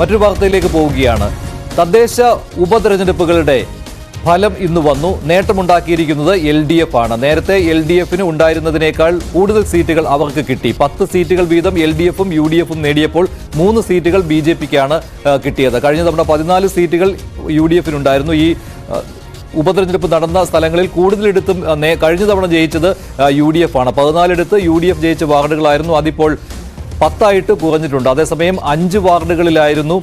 മറ്റൊരു വാർത്തയിലേക്ക് പോവുകയാണ്. തദ്ദേശ ഉപതെരഞ്ഞെടുപ്പുകളുടെ ഫലം ഇന്ന് വന്നു. നേട്ടമുണ്ടാക്കിയിരിക്കുന്നത് എൽ ഡി എഫ് ആണ്. നേരത്തെ എൽ ഡി എഫിന് ഉണ്ടായിരുന്നതിനേക്കാൾ കൂടുതൽ സീറ്റുകൾ അവർക്ക് കിട്ടി. പത്ത് സീറ്റുകൾ വീതം എൽ ഡി എഫും യു ഡി എഫും നേടിയപ്പോൾ മൂന്ന് സീറ്റുകൾ ബി ജെ പിക്കാണ് കിട്ടിയത്. കഴിഞ്ഞ തവണ പതിനാല് സീറ്റുകൾ യു ഡി എഫിനുണ്ടായിരുന്നു. ഈ ഉപതെരഞ്ഞെടുപ്പ് നടന്ന സ്ഥലങ്ങളിൽ കൂടുതലെടുത്തും കഴിഞ്ഞ തവണ ജയിച്ചത് യു ഡി എഫ് ആണ് പതിനാലെടുത്ത് യു ഡി എഫ് ജയിച്ച വാർഡുകളായിരുന്നു. അതിപ്പോൾ പത്തായിട്ട് കുറഞ്ഞിട്ടുണ്ട്. അതേസമയം അഞ്ച് വാർഡുകളിലായിരുന്നു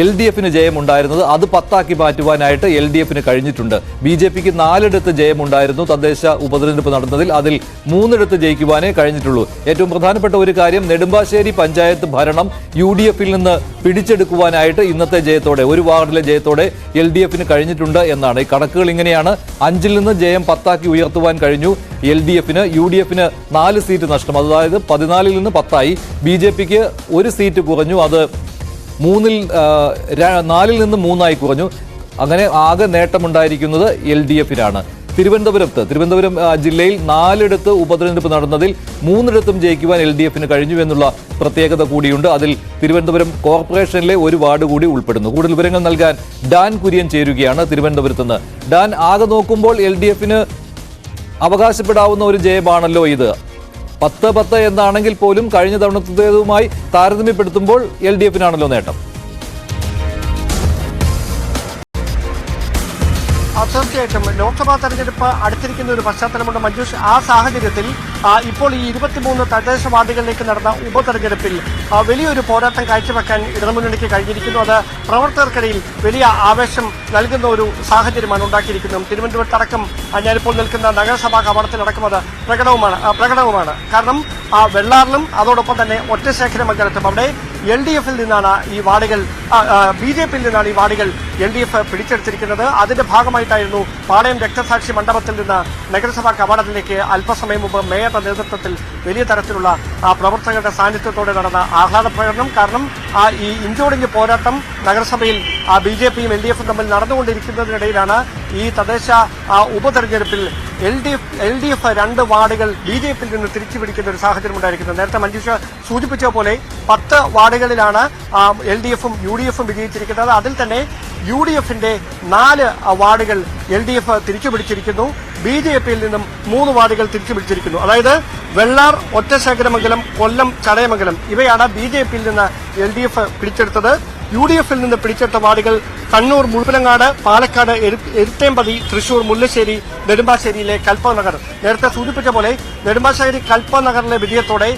എൽ ഡി എഫിന് ജയമുണ്ടായിരുന്നത് അത് പത്താക്കി മാറ്റുവാനായിട്ട് എൽ ഡി എഫിന് കഴിഞ്ഞിട്ടുണ്ട്. ബി ജെ പിക്ക് നാലിടത്ത് ജയമുണ്ടായിരുന്നു. തദ്ദേശ ഉപതെരഞ്ഞെടുപ്പ് നടന്നതിൽ അതിൽ മൂന്നിടത്ത് ജയിക്കുവാനേ കഴിഞ്ഞിട്ടുള്ളൂ. ഏറ്റവും പ്രധാനപ്പെട്ട ഒരു കാര്യം നെടുമ്പാശ്ശേരി പഞ്ചായത്ത് ഭരണം യു ഡി എഫിൽ നിന്ന് പിടിച്ചെടുക്കുവാനായിട്ട് ഇന്നത്തെ ജയത്തോടെ ഒരു വാർഡിലെ ജയത്തോടെ എൽ ഡി എഫിന് കഴിഞ്ഞിട്ടുണ്ട് എന്നാണ്. ഈ കണക്കുകൾ ഇങ്ങനെയാണ്. അഞ്ചിൽ നിന്ന് ജയം പത്താക്കി ഉയർത്തുവാൻ കഴിഞ്ഞു. എൽ ഡി എഫിന് യു ഡി എഫിന് നാല് സീറ്റ് നഷ്ടം. അതായത് പതിനാലിൽ നിന്ന് പത്തായി. ബി ജെ പിക്ക് ഒരു സീറ്റ് കുറഞ്ഞു. അത് മൂന്നിൽ നാലിൽ നിന്ന് മൂന്നായി കുറഞ്ഞു. അങ്ങനെ ആകെ നേട്ടമുണ്ടായിരിക്കുന്നത് എൽ ഡി എഫിനാണ്. തിരുവനന്തപുരത്ത് തിരുവനന്തപുരം ജില്ലയിൽ നാലിടത്ത് ഉപതെരഞ്ഞെടുപ്പ് നടന്നതിൽ മൂന്നിടത്തും ജയിക്കുവാൻ എൽ ഡി എഫിന് കഴിഞ്ഞു എന്നുള്ള പ്രത്യേകത കൂടിയുണ്ട്. അതിൽ തിരുവനന്തപുരം കോർപ്പറേഷനിലെ ഒരു വാർഡ് കൂടി ഉൾപ്പെടുന്നു. കൂടുതൽ വിവരങ്ങൾ നൽകാൻ ഡാൻ കുര്യൻ ചേരുകയാണ് തിരുവനന്തപുരത്ത് നിന്ന് ഡാൻ ആകെ നോക്കുമ്പോൾ എൽ ഡി എഫിന് അവകാശപ്പെടാവുന്ന ഒരു ജയമാണല്ലോ ഇത്. പത്ത് പത്ത് എന്നാണെങ്കിൽ പോലും കഴിഞ്ഞ തവണത്തേതുമായി താരതമ്യപ്പെടുത്തുമ്പോൾ എൽ ഡി എഫിനാണല്ലോ നേട്ടം. തീർച്ചയായിട്ടും ലോക്സഭാ തെരഞ്ഞെടുപ്പ് അടുത്തിരിക്കുന്ന ഒരു പശ്ചാത്തലമുണ്ട്. മഞ്ജുഷ് ആ സാഹചര്യത്തിൽ ഇപ്പോൾ ഈ ഇരുപത്തിമൂന്ന് തദ്ദേശ വാർഡുകളിലേക്ക് നടന്ന ഉപതെരഞ്ഞെടുപ്പിൽ വലിയൊരു പോരാട്ടം കാഴ്ചവെക്കാൻ ഇടതുമുന്നണിക്ക് കഴിഞ്ഞിരിക്കുന്നു. അത് പ്രവർത്തകർക്കിടയിൽ വലിയ ആവേശം നൽകുന്ന ഒരു സാഹചര്യമാണ് ഉണ്ടാക്കിയിരിക്കുന്നത്. തിരുവനന്തപുരത്തടക്കം ഞാനിപ്പോൾ നിൽക്കുന്ന നഗരസഭാ കവാടത്തിലടക്കം അത് പ്രകടവുമാണ് പ്രകടവുമാണ്. കാരണം വെള്ളാറിലും അതോടൊപ്പം തന്നെ ഒറ്റശേഖര മണ്ഡലത്തും അവിടെ എൽ ഡി എഫിൽ നിന്നാണ് ഈ വാർഡുകൾ ബി ജെ പിയിൽ നിന്നാണ് ഈ വാർഡുകൾ എൽ ഡി എഫ് പിടിച്ചെടുത്തിരിക്കുന്നത്. അതിന്റെ ഭാഗമായിട്ടായിരുന്നു പാളയം രക്തസാക്ഷി മണ്ഡപത്തിൽ നിന്ന് നഗരസഭാ കവാടത്തിലേക്ക് അല്പസമയം മുമ്പ് മേയറുടെ നേതൃത്വത്തിൽ വലിയ തരത്തിലുള്ള പ്രവർത്തകരുടെ സാന്നിധ്യത്തോടെ നടന്ന ആഹ്ലാദ പ്രകടനം. കാരണം ഈ ഇഞ്ചോടിഞ്ച് പോരാട്ടം നഗരസഭയിൽ ബി ജെ പിയും എൽ ഡി എഫും തമ്മിൽ നടന്നുകൊണ്ടിരിക്കുന്നതിനിടയിലാണ് ഈ തദ്ദേശ ഉപതെരഞ്ഞെടുപ്പിൽ L D F L D F രണ്ട് വാർഡുകൾ ബി ജെ പിയിൽ നിന്ന് തിരിച്ചു പിടിക്കുന്ന ഒരു സാഹചര്യം ഉണ്ടായിരിക്കുന്നത്. നേരത്തെ മഞ്ജുഷ സൂചിപ്പിച്ച പോലെ പത്ത് വാർഡുകളിലാണ് എൽ ഡി എഫും യു ഡി എഫും വിജയിച്ചിരിക്കുന്നത്. അതിൽ തന്നെ യു ഡി എഫിന്റെ നാല് വാർഡുകൾ എൽ ഡി എഫ് തിരിച്ചു പിടിച്ചിരിക്കുന്നു ബി ജെ പിയിൽ നിന്നും മൂന്ന് വാർഡുകൾ തിരിച്ചു പിടിച്ചിരിക്കുന്നു അതായത് വെള്ളാർ ഒറ്റശേഖരമംഗലം കൊല്ലം ചടയമംഗലം ഇവയാണ് ബി ജെ പിയിൽ നിന്ന് എൽ ഡി എഫ് പിടിച്ചെടുത്തത്. യു ഡി എഫിൽ നിന്ന് പിടിച്ചെടുത്ത വാർഡുകൾ കണ്ണൂർ മുഴുപ്പിലങ്ങാട് പാലക്കാട് എരു- എരുത്തേമ്പതി തൃശൂർ മുല്ലശ്ശേരി നെടുമ്പാശ്ശേരിയിലെ കൽപ്പനഗർ നേരത്തെ സൂചിപ്പിച്ച പോലെ നെടുമ്പാശ്ശേരി കൽപ്പനഗറിലെ വിജയത്തോടെ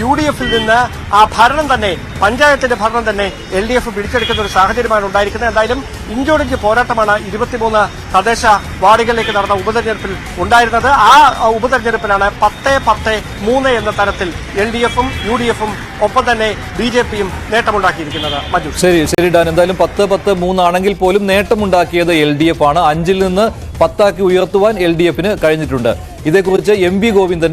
യു ഡി എഫിൽ നിന്ന് ആ ഭരണം തന്നെ പഞ്ചായത്തിന്റെ ഭരണം തന്നെ എൽ ഡി എഫ് പിടിച്ചെടുക്കുന്ന ഒരു സാഹചര്യമാണ് ഉണ്ടായിരിക്കുന്നത്. എന്തായാലും ഇഞ്ചോടിഞ്ച് പോരാട്ടമാണ് ഇരുപത്തിമൂന്ന് തദ്ദേശ വാർഡുകളിലേക്ക് നടന്ന ഉപതെരഞ്ഞെടുപ്പിൽ ഉണ്ടായിരുന്നത്. ആ ഉപതെരഞ്ഞെടുപ്പിലാണ് പത്ത് പത്ത് മൂന്ന് എന്ന തരത്തിൽ എൽ ഡി എഫും യു ഡി എഫും ഒപ്പം തന്നെ ബി ജെ പിയും നേട്ടമുണ്ടാക്കിയിരിക്കുന്നത്. മജു ശരി ശരി ഡാൻ. എന്തായാലും പത്ത് പത്ത് മൂന്നാണെങ്കിൽ പോലും നേട്ടമുണ്ടാക്കിയത് എൽ ഡി എഫ് ആണ്. അഞ്ചിൽ നിന്ന് പത്താക്കി ഉയർത്തുവാൻ എൽ ഡി എഫിന് കഴിഞ്ഞിട്ടുണ്ട്. ഇതേക്കുറിച്ച് എം വി ഗോവിന്ദന്റെ